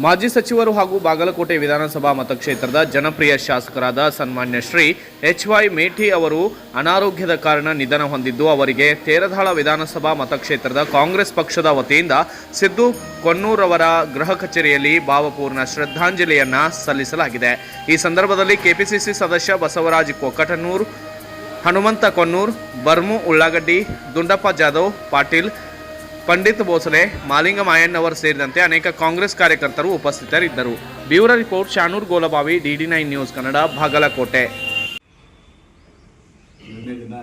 ಮಾಜಿ ಸಚಿವರು ಹಾಗೂ ಬಾಗಲಕೋಟೆ ವಿಧಾನಸಭಾ ಮತಕ್ಷೇತ್ರದ ಜನಪ್ರಿಯ ಶಾಸಕರಾದ ಸನ್ಮಾನ್ಯ ಶ್ರೀ ಎಚ್ ವೈ ಮೇಠಿ ಅವರು ಅನಾರೋಗ್ಯದ ಕಾರಣ ನಿಧನ ಹೊಂದಿದ್ದು, ಅವರಿಗೆ ತೇರದಾಳ ವಿಧಾನಸಭಾ ಮತಕ್ಷೇತ್ರದ ಕಾಂಗ್ರೆಸ್ ಪಕ್ಷದ ವತಿಯಿಂದ ಸಿದ್ದು ಕೊನ್ನೂರವರ ಗೃಹ ಕಚೇರಿಯಲ್ಲಿ ಭಾವಪೂರ್ಣ ಶ್ರದ್ಧಾಂಜಲಿಯನ್ನ ಸಲ್ಲಿಸಲಾಗಿದೆ. ಈ ಸಂದರ್ಭದಲ್ಲಿ ಕೆಪಿಸಿಸಿ ಸದಸ್ಯ ಬಸವರಾಜ್ ಕೊಕ್ಕಟನೂರ್, ಹನುಮಂತ ಕೊನ್ನೂರ್ ಬರ್ಮು ಉಳ್ಳಾಗಡ್ಡಿ, ದುಂಡಪ್ಪ ಜಾಧವ್, ಪಾಟೀಲ್ ಪಂಡಿತ್ ಭೋಸಲೆ, ಮಾಲಿಂಗ ಮಾಯಣ್ಣವರ್ ಸೇರಿದಂತೆ ಅನೇಕ ಕಾಂಗ್ರೆಸ್ ಕಾರ್ಯಕರ್ತರು ಉಪಸ್ಥಿತರಿದ್ದರು. Bureau report Shanoor Golabavi DD nine news Kannada, Bagalkote. ದಿನ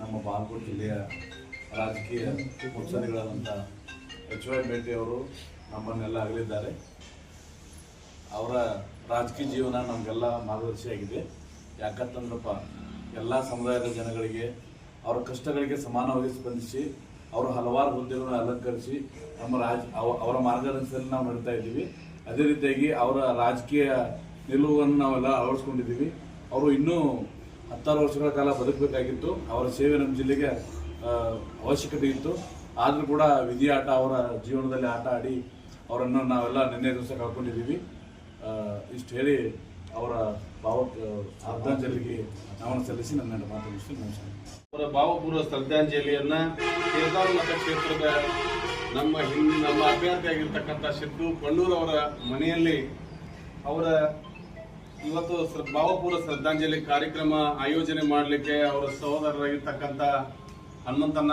ನಮ್ಮ ಬಾಗಲಕೋಟೆ ಜಿಲ್ಲೆಯ ರಾಜಕೀಯ ಎಚ್ ವೈ ಅವರು ನಮ್ಮನ್ನೆಲ್ಲ ಅಗಲಿದ್ದಾರೆ. ಅವರ ರಾಜಕೀಯ ಜೀವನ ನಮಗೆಲ್ಲ ಮಾರ್ಗದರ್ಶಿಯಾಗಿದೆ ಯಾಕಂತಂದ್ರಪ್ಪ, ಎಲ್ಲ ಸಮುದಾಯದ ಜನಗಳಿಗೆ ಅವರ ಕಷ್ಟಗಳಿಗೆ ಸಮಾನವಾಗಿ ಸ್ಪಂದಿಸಿ ಅವರು ಹಲವಾರು ಹುದ್ದೆಗಳನ್ನು ಅಲಂಕರಿಸಿ ನಮ್ಮ ರಾಜ ಅವ- ಅವರ ಮಾರ್ಗದರ್ಶನದಲ್ಲಿ ನಾವು ನಡೀತಾ ಇದ್ದೀವಿ. ಅದೇ ರೀತಿಯಾಗಿ ಅವರ ರಾಜಕೀಯ ನಿಲುವನ್ನು ನಾವೆಲ್ಲ ಅಳವಡಿಸ್ಕೊಂಡಿದ್ದೀವಿ. ಅವರು ಇನ್ನೂ ಹತ್ತಾರು ವರ್ಷಗಳ ಕಾಲ ಬದುಕಬೇಕಾಗಿತ್ತು. ಅವರ ಸೇವೆ ನಮ್ಮ ಜಿಲ್ಲೆಗೆ ಅವಶ್ಯಕತೆ ಇತ್ತು. ಆದರೂ ಕೂಡ ವಿಧಿ ಆಟ, ಅವರ ಜೀವನದಲ್ಲಿ ಆಟ ಆಡಿ ಅವರನ್ನು ನಾವೆಲ್ಲ ನಿನ್ನೆ ದಿವಸ ಕಳ್ಕೊಂಡಿದ್ದೀವಿ. ಇಷ್ಟು ಹೇಳಿ ಅವರ ಶ್ರದ್ಧಾಂಜಲಿಗೆ ನಮನ ಸಲ್ಲಿಸಿ ನನ್ನ ಮಾತು ಮುಗಿಸಿ ನಮಸ್ಕಾರ. ಅವರ ಭಾವಪೂರ್ವ ಶ್ರದ್ಧಾಂಜಲಿಯನ್ನ ಕೇದಾರ ಮತಕ್ಷೇತ್ರದ ನಮ್ಮ ಹಿಂದಿನ ನಮ್ಮ ಅಭ್ಯರ್ಥಿಯಾಗಿರ್ತಕ್ಕಂಥ ಸಿದ್ದು ಅವರ ಮನೆಯಲ್ಲಿ ಅವರ ಇವತ್ತು ಭಾವಪೂರ್ವ ಶ್ರದ್ಧಾಂಜಲಿ ಕಾರ್ಯಕ್ರಮ ಆಯೋಜನೆ ಮಾಡಲಿಕ್ಕೆ ಅವರ ಸಹೋದರರಾಗಿರ್ತಕ್ಕಂಥ ಹನುಮಂತಣ್ಣ